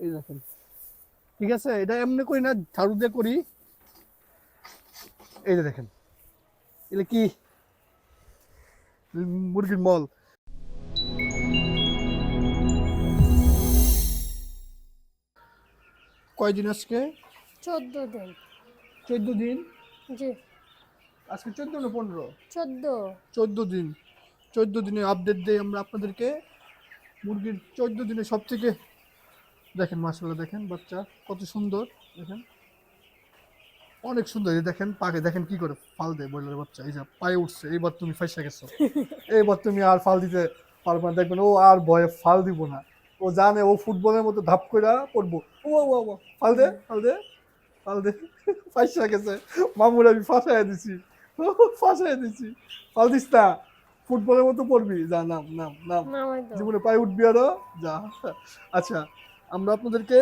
এই দেখেন। ঠিক আছে এটা এমনি করি না ঝাড়ু দিয়ে করি। এই যে দেখেন এগুলো কি? মুরগির মল। কয়দিন আজকে? চোদ্দ দিন। চোদ্দ দিন? জি। আজকে চোদ্দ না পনেরো? চোদ্দ। চোদ্দ দিন। চোদ্দ দিনে আপডেট দিই আমরা আপনাদেরকে। মুরগির চোদ্দ দিনে সব থেকে দেখেন মাসাল্লাহ দেখেন বাচ্চা কত সুন্দর দেখেন। অনেক সুন্দর এই দেখেন পাকে দেখেন কি করে ফাল দেয় বয়লার বাচ্চা। এই যে পায়ে উঠছে এইবার তুমি ফাইসা গেছো। এইবার তুমি আর ফাল দিতে পারবে না। দেখবেন ও আর ভয়ে ফাল দিব না। ও জানে ও ফুটবলের মতো ধাপ করে পড়ব। ও ও ও ফাল দে ফাল দে ফাল দে। ফাইসা গেছে। মামুর আমি ফাঁসাই দিছি। ফাঁসাই দিছি। ফাল দিস না। ফুটবলের মতো পড়বি। যা নাম নাম নাম। জীবনে পায়ে উঠবি আরও। যা। আচ্ছা আমরা আপনাদেরকে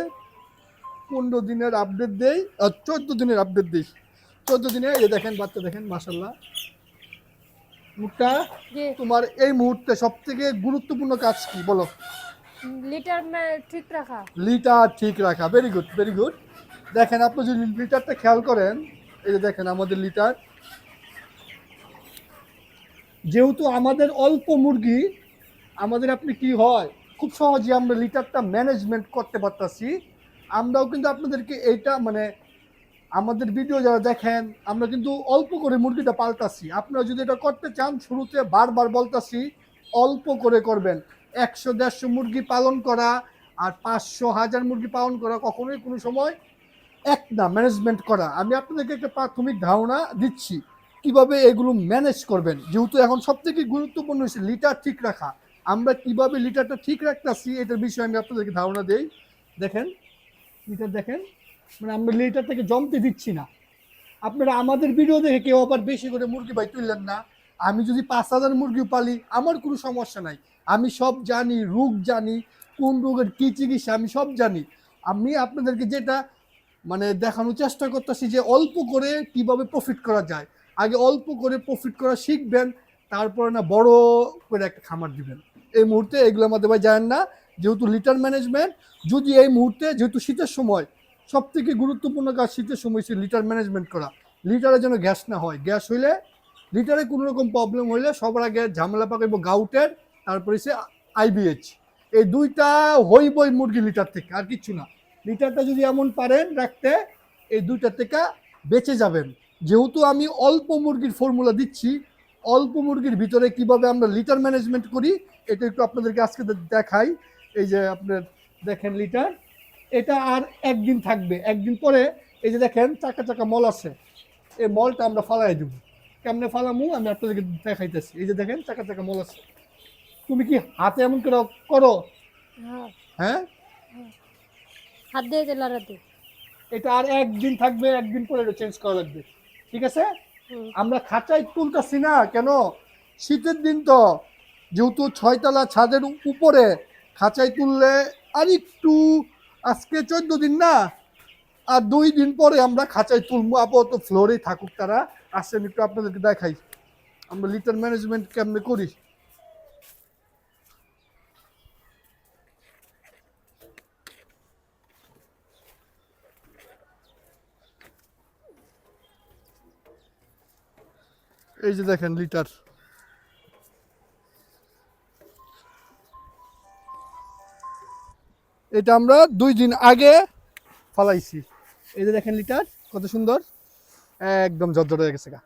পনেরো দিনের আপডেট দেই আর চোদ্দ দিনের আপডেট দিই। চোদ্দ দিনে এই দেখেন বাচ্চা দেখেন মাসাল্লাহ মুখটা তোমার এই মুহূর্তে সব থেকে গুরুত্বপূর্ণ কাজ কি বলো? লিটার ঠিক রাখা। লিটার ঠিক রাখা ভেরি গুড ভেরি গুড দেখেন আপনি যদি লিটারটা খেয়াল করেন এই যে দেখেন আমাদের লিটার। যেহেতু আমাদের অল্প মুরগি আমাদের আপনি কি হয় খুব সহজে আমরা লিটারটা ম্যানেজমেন্ট করতে পারতাছি। আমরাও কিন্তু আপনাদেরকে এইটা মানে আমাদের ভিডিও যারা দেখেন, আমরা কিন্তু অল্প করে মুরগিটা পাল্টাছি আপনারা যদি এটা করতে চান, শুরুতে বারবার বলতাছি, অল্প করে করবেন। একশো, দেড়শো মুরগি পালন করা আর পাঁচশো, হাজার মুরগি পালন করা কখনোই কোনো সময় এক না ম্যানেজমেন্ট করা। আমি আপনাদেরকে একটা প্রাথমিক ধারণা দিচ্ছি, কীভাবে এগুলো ম্যানেজ করবেন। যেহেতু এখন সব থেকে গুরুত্বপূর্ণ হচ্ছে লিটার ঠিক রাখা। আমরা কীভাবে লিটারটা ঠিক রাখতেছি, এটার বিষয়ে আমি আপনাদেরকে ধারণা দেই। দেখেন, লিটার দেখেন মানে আমরা লিটারটাকে জমতে দিচ্ছি না। আপনারা আমাদের ভিডিও দেখে কেউ আবার বেশি করে মুরগি ভাই তুললেন না। আমি যদি পাঁচ হাজার মুরগি পালি, আমার কোনো সমস্যা নাই। আমি সব জানি, রোগ জানি, কোন রোগের কী চিকিৎসা, আমি সব জানি। আমি আপনাদেরকে যেটা মানে দেখানোর চেষ্টা করতেছি যে অল্প করে কীভাবে প্রফিট করা যায়। আগে অল্প করে প্রফিট করা শিখবেন, তারপরে না বড় করে একটা খামার দিবেন। এই মুহূর্তে এগুলো আমাদের ভাই জানেন না। যেহেতু লিটার ম্যানেজমেন্ট যদি এই মুহূর্তে যেহেতু শীতের সময় সব থেকে গুরুত্বপূর্ণ কাজ শীতের সময় সে লিটার ম্যানেজমেন্ট করা। লিটারে যেন গ্যাস না হয়। গ্যাস হইলে লিটারে কোনো রকম প্রবলেম হইলে সবার আগে ঝামেলা পাকাইব গাউটের তারপরে সে আইবিএইচ এই দুইটা হইবই মুরগি লিটার থেকে, আর কিচ্ছু না। লিটারটা যদি এমন পারেন রাখতে, এই দুইটার থেকে বেঁচে যাবেন। যেহেতু আমি অল্প মুরগির ফর্মুলা দিচ্ছি অল্প মুরগির ভিতরে কীভাবে আমরা লিটার ম্যানেজমেন্ট করি এটা একটু আপনাদেরকে আজকে দেখাই। এই যে আপনার দেখেন লিটার এটা আর একদিন থাকবে। একদিন পরে এই যে দেখেন চাকা চাকা মল আছে। এই মলটা আমরা ফালাই দেবো। কেমনে ফালামু? আমি আপনাদেরকে দেখাইতেছি। এই যে দেখেন চাকা চাকা মল আছে। তুমি কি হাতে এমন করে করো? হ্যাঁ। হ্যাঁ? হাত দিয়ে এটা আর একদিন থাকবে একদিন পরে এটা চেঞ্জ করা লাগবে। ঠিক আছে। আমরা খাঁচায় তুলতেছি না, কেন? শীতের দিন তো, যেহেতু ছয়তলা ছাদের উপরে খাঁচাই তুললে আর একটু আজকে চোদ্দ দিন না, আর দুই দিন পরে আমরা খাঁচাই তুলবো। আপাতত ফ্লোরেই থাকুক তারা। আসেন একটু আপনাদেরকে দেখাই। আমরা লিটার ম্যানেজমেন্ট কেমনে করি? এই যে দেখেন লিটার। এটা আমরা দুই দিন আগে ফালাইছি। এই যে দেখেন লিটার, কত সুন্দর। একদম জর্জর হয়ে গেছে গা।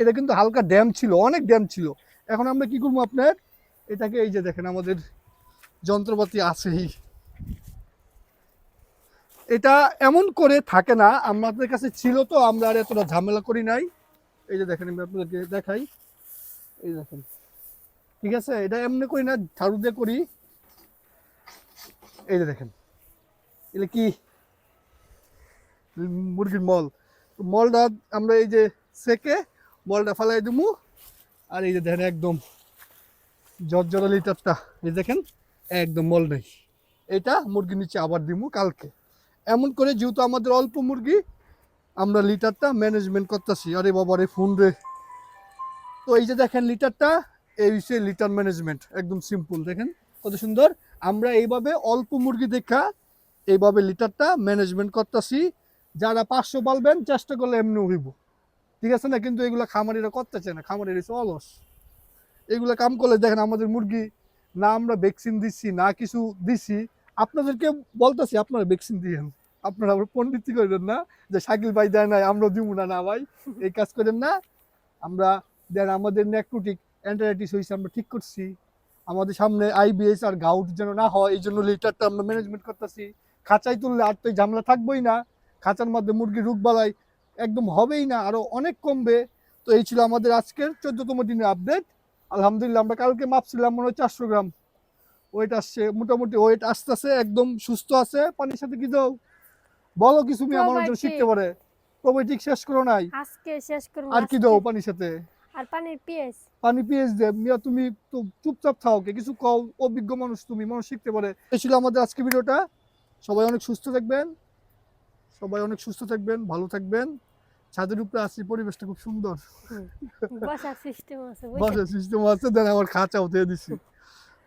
এটা কিন্তু হালকা ড্যাম ছিল, অনেক ড্যাম ছিল। এখন আমরা কি করব আপনার? এটাকে এই যে দেখেন আমাদের যন্ত্রপাতি আছেই। এটা এমন করে থাকে না, আমাদের কাছে ছিল তো, আমরা আর এতটা ঝামেলা করি নাই। এই যে দেখেন, আমি আপনাদেরকে দেখাই। এই দেখেন। ঠিক আছে? এটা এমনি করি না, ঝাড়ু দিয়ে করি। এই যে দেখেন। এটা কি? মুরগির মল। মলটা আমরা এই যে সেকে মলটা ফালাই দেবো আর এই যে দেখেন, একদম জর্জরা লিটারটা। এই দেখেন, একদম মল নেই। এটা মুরগির নিচে আবার দিব কালকে। এমন করে যেহেতু আমাদের অল্প মুরগি আমরা লিটারটা ম্যানেজমেন্ট করতেছি। আরে বাবা রে ফোন রে। তো এই যে দেখেন লিটারটা, এই হচ্ছে লিটার ম্যানেজমেন্ট একদম সিম্পল দেখেন কত সুন্দর। আমরা এইভাবে অল্প মুরগি দেখা এইভাবে লিটারটা ম্যানেজমেন্ট করতেছি। যারা পাঁচশো পালবেন, চেষ্টা করলে এমনি হইব। ঠিক আছে না? কিন্তু এগুলো খামারিরা করতে চায় না। খামারিরা হচ্ছে অলস। এগুলো কাম করলে দেখেন আমাদের মুরগি, না আমরা ভ্যাকসিন দিচ্ছি, না কিছু দিচ্ছি। আপনাদেরকে বলতেছি, আপনারা ভ্যাকসিন দিয়েন। আপনারা আবার পণ্ডিতি করেন না যে শাকিল ভাই দেয় নাই আমরা দিব না না ভাই। এই কাজ করেন না। আমরা দেন আমাদের নেক্রোটিক অ্যান্টারাইটিস হয়েছে আমরা ঠিক করছি। আমাদের সামনে আইবিএস আর গাউট যেন না হয়, এই জন্য লিটারটা আমরা ম্যানেজমেন্ট করতেছি। খাঁচায় তুললে আর তো ঝামেলা থাকবোই না। খাঁচার মধ্যে মুরগি রোগ বালাই একদম হবেই না, আরও অনেক কমবে। তো এই ছিল আমাদের আজকের চোদ্দতম দিনের আপডেট আলহামদুলিল্লাহ, আমরা কালকে মাপছিলাম মনে হয় চারশো গ্রাম। ওয়েট আসছে, মোটামুটি ওয়েট আসতেছে, একদম সুস্থ আছে। পানির সাথে কি দাও? বলো কিছু মেয়ে Probiotic। শিখতে পারে। প্রোবায়োটিক শেষ করো নাই। আজকে শেষ করব আর কি দাও পানির সাথে? আর পানির পিএস। পানি পিএস দে। মিয়া তুমি তো চুপচাপ থাও কে কিছু কও? অভিজ্ঞ মানুষ তুমি মানুষ শিখতে পারে। এই ছিল আমাদের আজকে ভিডিওটা। সবাই অনেক সুস্থ থাকবেন। সবাই অনেক সুস্থ থাকবেন ভালো থাকবেন। ছাদের উপরে আসছি পরিবেশটা খুব সুন্দর। বসার সিস্টেম আছে? বাসার সিস্টেম আছে দেন আমার খাঁচা উঠে দিছি।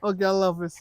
ওকে আল্লাহ হাফেজ।